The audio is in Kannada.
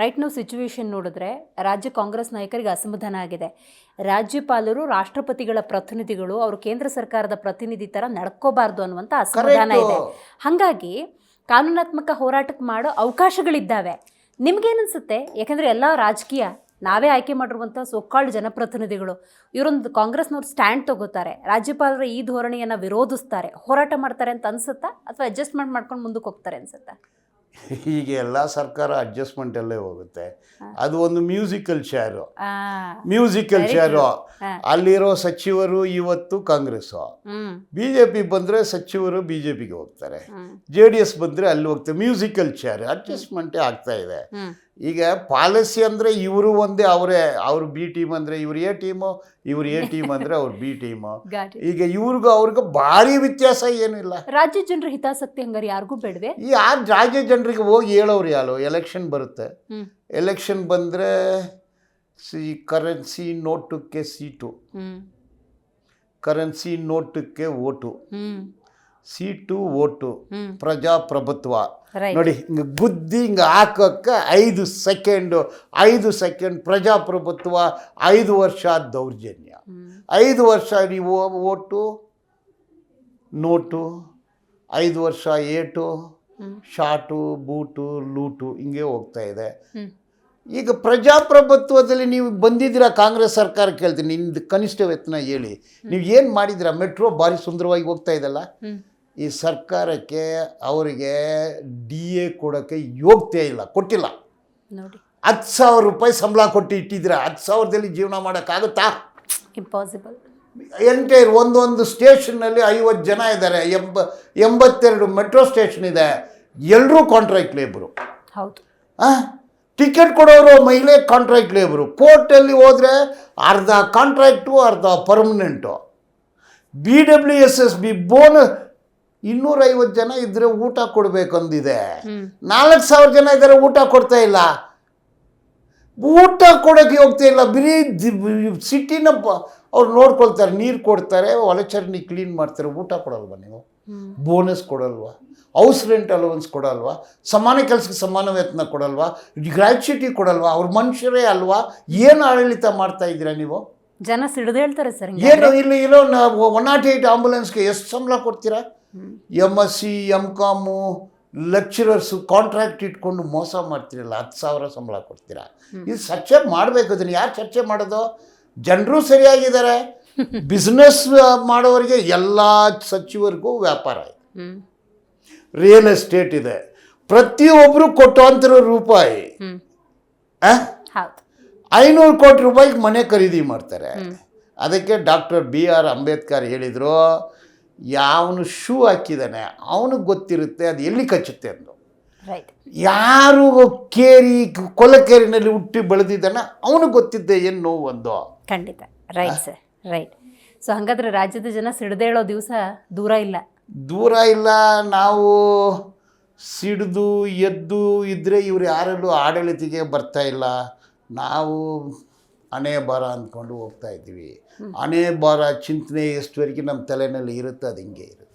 ರೈಟ್ ನಾವು ಸಿಚುವೇಶನ್ ನೋಡಿದ್ರೆ ರಾಜ್ಯ ಕಾಂಗ್ರೆಸ್ ನಾಯಕರಿಗೆ ಅಸಮಾಧಾನ ಆಗಿದೆ. ರಾಜ್ಯಪಾಲರು ರಾಷ್ಟ್ರಪತಿಗಳ ಪ್ರತಿನಿಧಿಗಳು ಅವರು ಕೇಂದ್ರ ಸರ್ಕಾರದ ಪ್ರತಿನಿಧಿ ಥರ ನಡ್ಕೋಬಾರ್ದು ಅನ್ನುವಂಥ ಅಸಮಾಧಾನ ಇದೆ. ಹಾಗಾಗಿ ಕಾನೂನಾತ್ಮಕ ಹೋರಾಟಕ್ಕೆ ಮಾಡೋ ಅವಕಾಶಗಳಿದ್ದಾವೆ. ನಿಮ್ಗೇನನ್ಸುತ್ತೆ? ಯಾಕಂದರೆ ಎಲ್ಲ ರಾಜಕೀಯ ನಾವೇ ಆಯ್ಕೆ ಮಾಡಿರುವಂಥ ಸೊಕ್ಕಾಳು ಜನಪ್ರತಿನಿಧಿಗಳು ಇವರೊಂದು ಕಾಂಗ್ರೆಸ್ನವ್ರು ಸ್ಟ್ಯಾಂಡ್ ತಗೋತಾರೆ. ರಾಜ್ಯಪಾಲರ ಈ ಧೋರಣೆಯನ್ನು ವಿರೋಧಿಸ್ತಾರೆ. ಹೋರಾಟ ಮಾಡ್ತಾರೆ ಅಂತ ಅನ್ಸುತ್ತಾ? ಅಥವಾ ಅಡ್ಜಸ್ಟ್ಮೆಂಟ್ ಮಾಡ್ಕೊಂಡು ಮುಂದಕ್ಕೆ ಹೋಗ್ತಾರೆ ಅನ್ಸುತ್ತಾ? ಈಗ ಎಲ್ಲ ಸರ್ಕಾರ ಅಡ್ಜಸ್ಟ್ಮೆಂಟ್ ಅಡ್ಜಸ್ಟ್ಮೆಂಟಲ್ಲೇ ಹೋಗುತ್ತೆ. ಅದು ಒಂದು musical chair musical share chair ಅಲ್ಲಿರೋ ಸಚಿವರು ಇವತ್ತು ಕಾಂಗ್ರೆಸ್ಸು ಬಿ ಜೆ ಪಿ ಬಂದರೆ ಸಚಿವರು ಬಿ ಜೆ ಪಿಗೆ ಹೋಗ್ತಾರೆ. ಜೆ ಡಿ ಎಸ್ ಬಂದರೆ ಅಲ್ಲಿ ಹೋಗ್ತಾರೆ. ಮ್ಯೂಸಿಕಲ್ ಚೇರ್ ಅಡ್ಜಸ್ಟ್ಮೆಂಟೇ ಆಗ್ತಾ ಇದೆ. ಈಗ ಪಾಲಿಸಿ ಅಂದರೆ ಇವರು ಒಂದೇ ಅವರೇ ಅವ್ರು ಬಿ ಟೀಮ್ ಅಂದರೆ ಇವ್ರು ಎ ಟೀಮು ಇವ್ರು ಎ ಟೀಮ್ ಅಂದರೆ ಅವ್ರ ಬಿ ಟೀಮು. ಈಗ ಇವ್ರಿಗೂ ಅವ್ರಿಗೂ ಭಾರಿ ವ್ಯತ್ಯಾಸ ಏನಿಲ್ಲ. ರಾಜ್ಯ ಜನರ ಹಿತಾಸಕ್ತಿ ಹಂಗಾರೆ ಯಾರಿಗೂ ಬೇಡವೆ? ಈ ಆ ರಾಜ್ಯ ಜನರಿಗೆ ಹೋಗಿ ಹೇಳೋರು ಯಾರು? ಎಲೆಕ್ಷನ್ ಬರುತ್ತೆ. ಎಲೆಕ್ಷನ್ ಬಂದರೆ ಸಿ ಕರೆನ್ಸಿ ನೋಟಕ್ಕೆ ಸೀಟು. ಕರೆನ್ಸಿ ನೋಟಕ್ಕೆ ಓಟು. ಹ್ಮ್ ಟು ಓಟು ಹ್ಮ್. ಪ್ರಜಾಪ್ರಭುತ್ವ. ನೋಡಿ ಹಿಂಗೆ ಬುದ್ಧಿ ಹಿಂಗೆ ಹಾಕೋಕ್ಕೆ ಐದು ಸೆಕೆಂಡು ಐದು ಸೆಕೆಂಡ್ ಪ್ರಜಾಪ್ರಭುತ್ವ ಐದು ವರ್ಷ ದೌರ್ಜನ್ಯ. ಐದು ವರ್ಷ ನೀವು ಓಟು ನೋಟು ಐದು ವರ್ಷ ಏಟು ಶಾಟು ಬೂಟು ಲೂಟು ಹಿಂಗೆ ಹೋಗ್ತಾ ಇದೆ. ಈಗ ಪ್ರಜಾಪ್ರಭುತ್ವದಲ್ಲಿ ನೀವು ಬಂದಿದ್ದೀರಾ ಕಾಂಗ್ರೆಸ್ ಸರ್ಕಾರ ಕೇಳ್ತೀನಿ ನಿಮ್ದು ಕನಿಷ್ಠ ವೇತನ ಹೇಳಿ. ನೀವು ಏನು ಮಾಡಿದ್ದೀರಾ? ಮೆಟ್ರೋ ಭಾರಿ ಸುಂದರವಾಗಿ ಹೋಗ್ತಾ ಇದೆಲ್ಲ ಈ ಸರ್ಕಾರಕ್ಕೆ ಅವರಿಗೆ ಡಿ ಎ ಕೊಡೋಕ್ಕೆ ಯೋಗ್ಯತೆ ಇಲ್ಲ ಕೊಟ್ಟಿಲ್ಲ. ನೋಡಿ. ಹತ್ತು ಸಾವಿರ ರೂಪಾಯಿ ಸಂಬಳ ಕೊಟ್ಟು ಇಟ್ಟಿದ್ರೆ ಹತ್ತು ಸಾವಿರದಲ್ಲಿ ಜೀವನ ಮಾಡೋಕ್ಕಾಗುತ್ತಾ? ಇಂಪಾಸಿಬಲ್ ಎಂಟೈರ್ ಒಂದೊಂದು ಸ್ಟೇಷನ್ನಲ್ಲಿ ಐವತ್ತು ಜನ ಇದ್ದಾರೆ ಎಂಬ ಎಂಬತ್ತೆರಡು ಮೆಟ್ರೋ ಸ್ಟೇಷನ್ ಇದೆ ಎಲ್ಲರೂ ಕಾಂಟ್ರಾಕ್ಟ್ ಲೇಬರು. ಹೌದು. ಟಿಕೆಟ್ ಕೊಡೋರು ಮಹಿಳೆ ಕಾಂಟ್ರಾಕ್ಟ್ ಲೇಬರು. ಕೋರ್ಟಲ್ಲಿ ಹೋದರೆ ಅರ್ಧ ಕಾಂಟ್ರಾಕ್ಟು ಅರ್ಧ permanent. B W S S B ಬೋನ್ ಇನ್ನೂರೈವತ್ತು ಜನ ಇದ್ದರೆ ಊಟ ಕೊಡಬೇಕಂದಿದೆ. ನಾಲ್ಕು ಸಾವಿರ ಜನ ಇದ್ದಾರೆ ಊಟ ಕೊಡ್ತಾ ಇಲ್ಲ. ಊಟ ಕೊಡೋಕ್ಕೆ ಹೋಗ್ತಾ ಇಲ್ಲ. ಬರೀ ಸಿಟಿನ ಅವ್ರು ನೋಡ್ಕೊಳ್ತಾರೆ ನೀರು ಕೊಡ್ತಾರೆ ಒಳಚರಂಡಿ ಕ್ಲೀನ್ ಮಾಡ್ತಾರೆ ಊಟ ಕೊಡಲ್ವಾ ನೀವು? ಬೋನಸ್ ಕೊಡಲ್ವಾ? ಹೌಸ್ ರೆಂಟ್ ಅಲೋವೆನ್ಸ್ ಕೊಡಲ್ವಾ? ಸಮಾನ ಕೆಲಸಕ್ಕೆ ಸಮಾನ ವೇತನ ಕೊಡಲ್ವಾ? ಗ್ರ್ಯಾಚ್ಯುಟಿ ಕೊಡಲ್ವಾ? ಅವ್ರ ಮನುಷ್ಯರೇ ಅಲ್ವಾ? ಏನು ಆಡಳಿತ ಮಾಡ್ತಾ ಇದ್ದೀರಾ ನೀವು? ಜನ ಸಿಡಿದೇಳ್ತಾರೆ ಸರ್ ಏನು ಇಲ್ಲಿ ಇರೋ ಒನ್ ನಾಟ್ ಏಯ್ಟ್ ಆಂಬುಲೆನ್ಸ್ಗೆ ಎಷ್ಟು ಸಂಬಳ ಕೊಡ್ತೀರಾ? M S C M com lecturers contract ಇಟ್ಕೊಂಡು ಮೋಸ ಮಾಡ್ತೀರಲ್ಲ ಹತ್ತು ಸಾವಿರ ಸಂಬಳ ಕೊಡ್ತೀರಾ? ಇದು ಚರ್ಚೆ ಮಾಡಬೇಕು ಅದನ್ನು ಯಾರು ಚರ್ಚೆ ಮಾಡೋದು? ಜನರು ಸರಿಯಾಗಿದ್ದಾರೆ. ಬಿಸ್ನೆಸ್ ಮಾಡೋರಿಗೆ ಎಲ್ಲ ಸಚಿವರಿಗೂ ವ್ಯಾಪಾರ ಇದೆ. ರಿಯಲ್ ಎಸ್ಟೇಟ್ ಇದೆ. ಪ್ರತಿಯೊಬ್ಬರು ಕೊಟ್ಟಂತಿರೋ ರೂಪಾಯಿ ಐನೂರು ಕೋಟಿ ರೂಪಾಯಿಗೆ ಮನೆ ಖರೀದಿ ಮಾಡ್ತಾರೆ. ಅದಕ್ಕೆ ಡಾಕ್ಟರ್ ಬಿ ಆರ್ ಅಂಬೇಡ್ಕರ್ ಹೇಳಿದರು ಯಾವನು ಶೂ ಹಾಕಿದ್ದಾನೆ ಅವನಿಗೆ ಗೊತ್ತಿರುತ್ತೆ ಅದು ಎಲ್ಲಿ ಕಚ್ಚುತ್ತೆ ಅಂದು. ರೈಟ್ ಯಾರು ಕೇರಿ ಕೊಲಕೇರಿನಲ್ಲಿ ಹುಟ್ಟಿ ಬೆಳೆದಿದ್ದಾನೆ ಅವನಿಗೆ ಗೊತ್ತಿದ್ದೆ ಏನು ನೋವು ಒಂದು ಖಂಡಿತ. ರೈಟ್ ಸರ್ ರೈಟ್ ಸೊ ಹಾಗಾದ್ರೆ ರಾಜ್ಯದ ಜನ ಸಿಡಿದೇಳೋ ದಿವಸ ದೂರ ಇಲ್ಲ. ದೂರ ಇಲ್ಲ ನಾವು ಸಿಡಿದು ಎದ್ದು ಇದ್ದರೆ ಇವ್ರು ಯಾರಲ್ಲೂ ಆಡಳಿತಿಗೆ ಬರ್ತಾ ಇಲ್ಲ. ನಾವು ಅನೇ ಬಾರ ಅಂದ್ಕೊಂಡು ಹೋಗ್ತಾ ಇದ್ದೀವಿ. ಅನೇ ಬಾರ ಚಿಂತನೆ ಎಷ್ಟುವರೆಗೆ ನಮ್ಮ ತಲೆಯಲ್ಲಿ ಇರುತ್ತೆ ಅದು ಹಿಂಗೆ ಇರುತ್ತೆ.